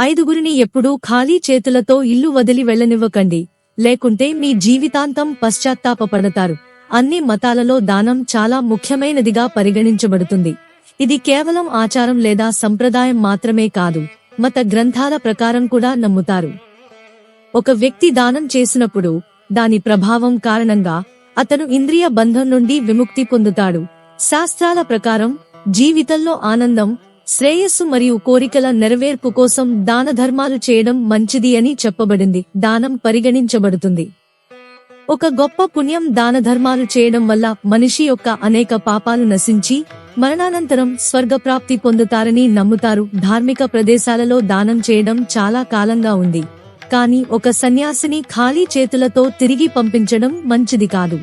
ఐదుగురిని ఎప్పుడూ ఖాళీ చేతులతో ఇల్లు వదిలి వెళ్ళనివ్వకండి. లేకుంటే మీ జీవితాంతం పశ్చాత్తాపపడతారు. అన్ని మతాలలో దానం చాలా ముఖ్యమైనదిగా పరిగణించబడుతుంది. ఇది కేవలం ఆచారం లేదా సంప్రదాయం మాత్రమే కాదు. మత గ్రంథాల ప్రకారం కూడా నమ్ముతారు. ఒక వ్యక్తి దానం చేసినప్పుడు దాని ప్రభావం కారణంగా అతను ఇంద్రియ బంధం నుండి విముక్తి పొందుతాడు. శాస్త్రాల ప్రకారం జీవితంలో ఆనందం శ్రేయస్సు మరియు కోరికల నెరవేర్పు కోసం దాన ధర్మాలు చేయడం మంచిది అని చెప్పబడింది. దానం పరిగణించబడుతుంది. ఒక గొప్ప పుణ్యం దాన ధర్మాలు చేయడం వల్ల మనిషి యొక్క అనేక పాపాలు నశించి మరణానంతరం స్వర్గప్రాప్తి పొందుతారని నమ్ముతారు. ధార్మిక ప్రదేశాలలో దానం చేయడం చాలా కాలంగా ఉంది. కానీ ఒక సన్యాసిని ఖాళీ చేతులతో తిరిగి పంపించడం మంచిది కాదు.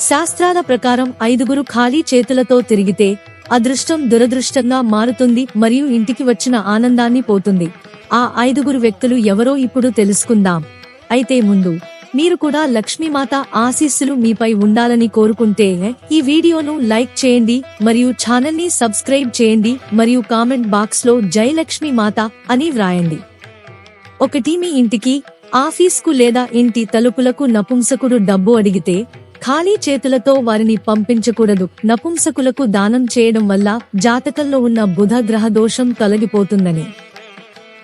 శాస్త్రాల ప్రకారం ఐదుగురు ఖాళీ చేతులతో తిరిగితే అదృష్టం దురదృష్టంగా మారుతుంది మరియు ఇంటికి వచ్చిన ఆనందాన్ని పోతుంది. ఆ ఐదుగురు వ్యక్తులు ఎవరో ఇప్పుడు తెలుసుకుందాం. అయితే ముందు మీరు కూడా లక్ష్మీమాత ఆశీస్సులు మీపై ఉండాలని కోరుకుంటే ఈ వీడియోను లైక్ చేయండి మరియు ఛానల్ని సబ్స్క్రైబ్ చేయండి మరియు కామెంట్ బాక్స్లో జై లక్ష్మీ మాత అని వ్రాయండి. ఒకటి మీ ఇంటికి ఆఫీస్కు లేదా ఇంటి తలుపులకు నపుంసకుడు డబ్బు అడిగితే ఖాళీ చేతులతో వారిని పంపించకూడదు. నపుంసకులకు దానం చేయడం వల్ల జాతకంలో ఉన్న బుధ గ్రహ దోషం తొలగిపోతుందని.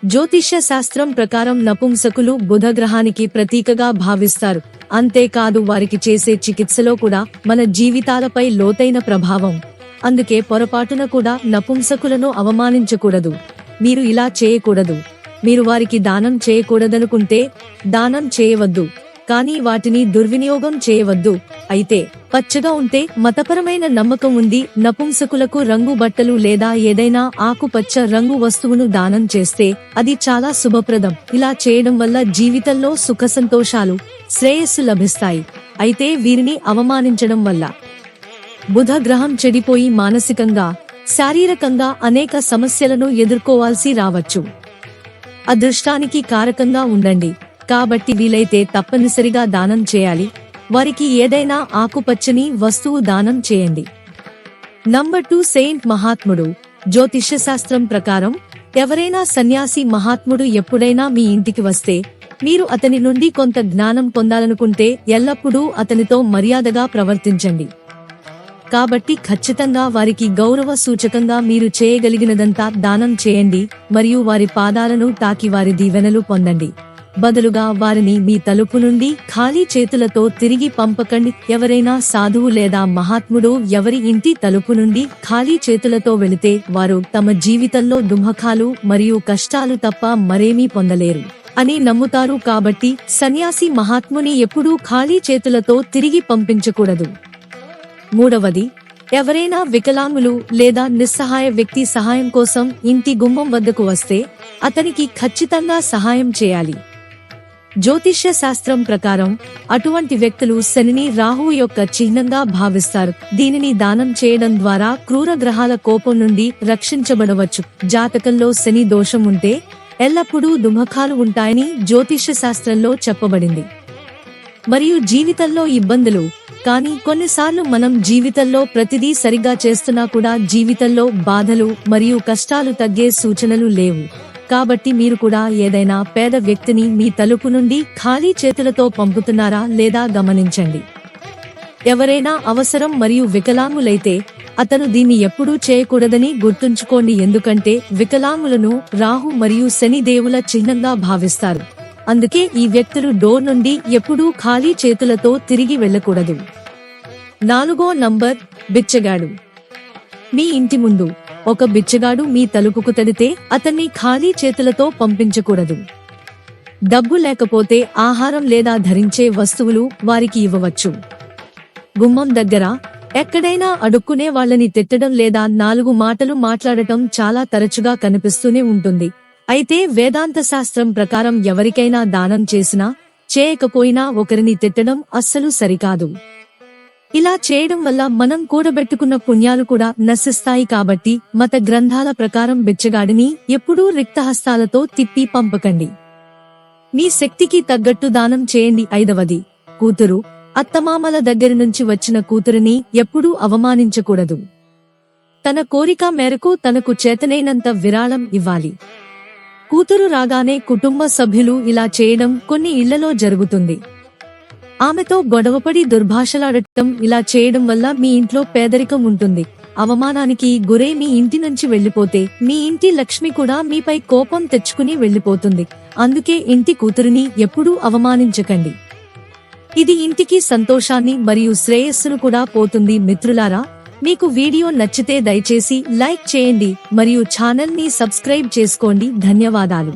జ్యోతిష్య శాస్త్రం ప్రకారం నపుంసకులు బుధ గ్రహానికి ప్రతీకగా భావిస్తారు. అంతేకాదు వారికి చేసే చికిత్సలో కూడా మన జీవితాలపై లోతైన ప్రభావం. అందుకే పొరపాటున కూడా నపుంసకులను అవమానించకూడదు. మీరు ఇలా చేయకూడదు. మీరు వారికి దానం చేయకూడదనుకుంటే దానం చేయవద్దు. కానీ వాటిని దుర్వినియోగం చేయవద్దు. అయితే పచ్చగా ఉంటే మతపరమైన నమ్మకం ఉంది. నపుంసకులకు రంగు బట్టలు లేదా ఏదైనా ఆకుపచ్చ రంగు వస్తువును దానం చేస్తే అది చాలా శుభప్రదం. ఇలా చేయడం వల్ల జీవితంలో సుఖ సంతోషాలు శ్రేయస్సు లభిస్తాయి. అయితే వీరిని అవమానించడం వల్ల బుధ గ్రహం చెడిపోయి మానసికంగా శారీరకంగా అనేక సమస్యలను ఎదుర్కోవాల్సి రావచ్చు. అదృష్టానికి కారకంగా ఉండండి. కాబట్టి వీలైతే తప్పనిసరిగా దానం చేయాలి. వారికి ఏదైనా ఆకుపచ్చని వస్తువు దానం చేయండి. నంబర్ టూ సెయింట్ మహాత్ముడు. జ్యోతిష్య శాస్త్రం ప్రకారం ఎవరైనా సన్యాసి మహాత్ముడు ఎప్పుడైనా మీ ఇంటికి వస్తే మీరు అతని నుండి కొంత జ్ఞానం పొందాలనుకుంటే ఎల్లప్పుడూ అతనితో మర్యాదగా ప్రవర్తించండి. కాబట్టి ఖచ్చితంగా వారికి గౌరవ సూచకంగా మీరు చేయగలిగినదంతా దానం చేయండి మరియు వారి పాదాలను తాకి వారి దీవెనలు పొందండి. బదులుగా వారిని మీ తలుపు నుండి ఖాళీ చేతులతో తిరిగి పంపకండి. ఎవరైనా సాధువు లేదా మహాత్ముడు ఎవరి ఇంటి తలుపు నుండి ఖాళీ చేతులతో వెళితే వారు తమ జీవితంలో దుమఖాలు మరియు కష్టాలు తప్ప మరేమీ పొందలేరు అని నమ్ముతారు కాబట్టి సన్యాసి మహాత్ముని ఎప్పుడూ ఖాళీ చేతులతో తిరిగి పంపించకూడదు. మూడవది ఎవరైనా వికలాంగులు లేదా నిస్సహాయ వ్యక్తి సహాయం కోసం ఇంటి గుమ్మం వద్దకు వస్తే అతనికి ఖచ్చితంగా సహాయం చేయాలి. జ్యోతిష్య శాస్త్రం ప్రకారం అటువంటి వ్యక్తులు శనిని రాహువు యొక్క చిహ్నంగా భావిస్తారు. దీనిని దానం చేయడం ద్వారా క్రూర గ్రహాల కోపం నుండి రక్షించబడవచ్చు. జాతకంలో శని దోషం ఉంటే ఎల్లప్పుడూ దుమఖాలు ఉంటాయని జ్యోతిష్య శాస్త్రంలో చెప్పబడింది. మరియు జీవితంలో ఇబ్బందులు కానీ కొన్నిసార్లు మనం జీవితంలో ప్రతిదీ సరిగా చేస్తున్నా కూడా జీవితంలో బాధలు మరియు కష్టాలు తగ్గే సూచనలు లేవు. కాబట్టి మీరు కూడా ఏదైనా పేద వ్యక్తిని మీ తలుపు నుండి ఖాళీ చేతులతో పంపుతున్నారా లేదా గమనించండి. ఎవరైనా అవసరం మరియు వికలాంగులైతే అతను దీన్ని ఎప్పుడూ చేయకూడదని గుర్తుంచుకోండి ఎందుకంటే వికలాంగులను రాహు మరియు శని దేవుల చిహ్నంగా భావిస్తారు. అందుకే ఈ వ్యక్తులు డోర్ నుండి ఎప్పుడూ ఖాళీ చేతులతో తిరిగి వెళ్ళకూడదు. నాలుగో నంబర్ బిచ్చగాడు. మీ ఇంటి ముందు ఒక బిచ్చగాడు మీ తలుపుకు తడితే అతన్ని ఖాళీ చేతులతో పంపించకూడదు. డబ్బు లేకపోతే ఆహారం లేదా ధరించే వస్తువులు వారికి ఇవ్వవచ్చు. గుమ్మం దగ్గర ఎక్కడైనా అడుక్కునే వాళ్ళని తిట్టడం లేదా నాలుగు మాటలు మాట్లాడటం చాలా తరచుగా కనిపిస్తూనే ఉంటుంది. అయితే వేదాంత శాస్త్రం ప్రకారం ఎవరికైనా దానం చేసినా చేయకపోయినా ఒకరిని తిట్టడం అస్సలు సరికాదు. ఇలా చేయడం వల్ల మనం కూడబెట్టుకున్న పుణ్యాలు కూడా నశిస్తాయి కాబట్టి మత గ్రంథాల ప్రకారం బిచ్చగాడిని ఎప్పుడూ రిక్తహస్తాలతో తిప్పి పంపకండి. మీ శక్తికి తగ్గట్టు దానం చేయండి. ఐదవది కూతురు. అత్తమామల దగ్గర నుంచి వచ్చిన కూతురిని ఎప్పుడూ అవమానించకూడదు. తన కోరిక మేరకు తనకు చేతనైనంత విరాళం ఇవ్వాలి. కూతురు రాగానే కుటుంబ సభ్యులు ఇలా చేయడం కొన్ని ఇళ్ళలో జరుగుతుంది. ఆమెతో గొడవపడి దుర్భాషలాడటం ఇలా చేయడం వల్ల మీ ఇంట్లో పేదరికం ఉంటుంది. అవమానానికి గురై మీ ఇంటి నుంచి వెళ్ళిపోతే మీ ఇంటి లక్ష్మి కూడా మీపై కోపం తెచ్చుకుని వెళ్ళిపోతుంది అందుకే ఇంటి కూతురిని ఎప్పుడూ అవమానించకండి. ఇది ఇంటికి సంతోషాన్ని మరియు శ్రేయస్సును కూడా పోతుంది మిత్రులారా. మీకు వీడియో నచ్చితే దయచేసి లైక్ చేయండి మరియు ఛానల్ని సబ్స్క్రైబ్ చేసుకోండి. ధన్యవాదాలు.